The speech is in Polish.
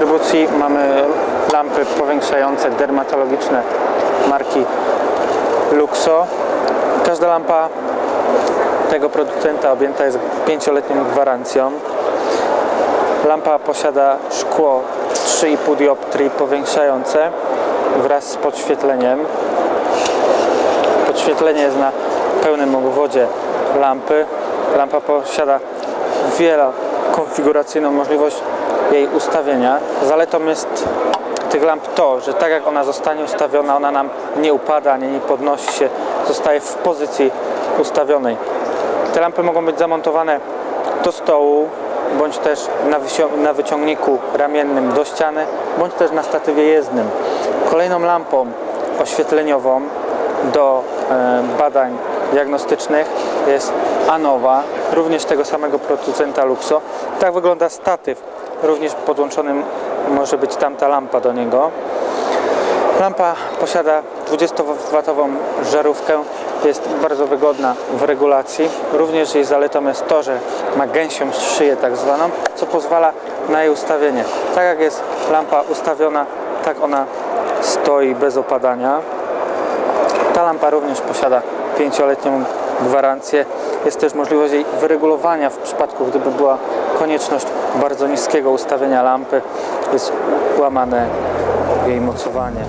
dystrybucji mamy lampy powiększające dermatologiczne marki Luxo. Każda lampa tego producenta objęta jest pięcioletnią gwarancją. Lampa posiada szkło 3,5 dioptrii powiększające wraz z podświetleniem. Podświetlenie jest na pełnym obwodzie lampy. Lampa posiada wielokonfiguracyjną możliwość jej ustawienia. Zaletą jest tych lamp to, że tak jak ona zostanie ustawiona, ona nam nie upada, ani nie podnosi się, zostaje w pozycji ustawionej. Te lampy mogą być zamontowane do stołu, bądź też na wyciągniku ramiennym do ściany, bądź też na statywie jezdnym. Kolejną lampą oświetleniową do e, badań diagnostycznych jest Anowa, również tego samego producenta Luxo. Tak wygląda statyw, również podłączonym może być tamta lampa do niego. Lampa posiada 20W żarówkę, jest bardzo wygodna w regulacji. Również jej zaletą jest to, że ma gęsią szyję tak zwaną, co pozwala na jej ustawienie. Tak jak jest lampa ustawiona, tak ona stoi bez opadania. Ta lampa również posiada pięcioletnią gwarancję. Jest też możliwość jej wyregulowania w przypadku, gdyby była konieczność bardzo niskiego ustawienia lampy. Jest łamane jej mocowanie.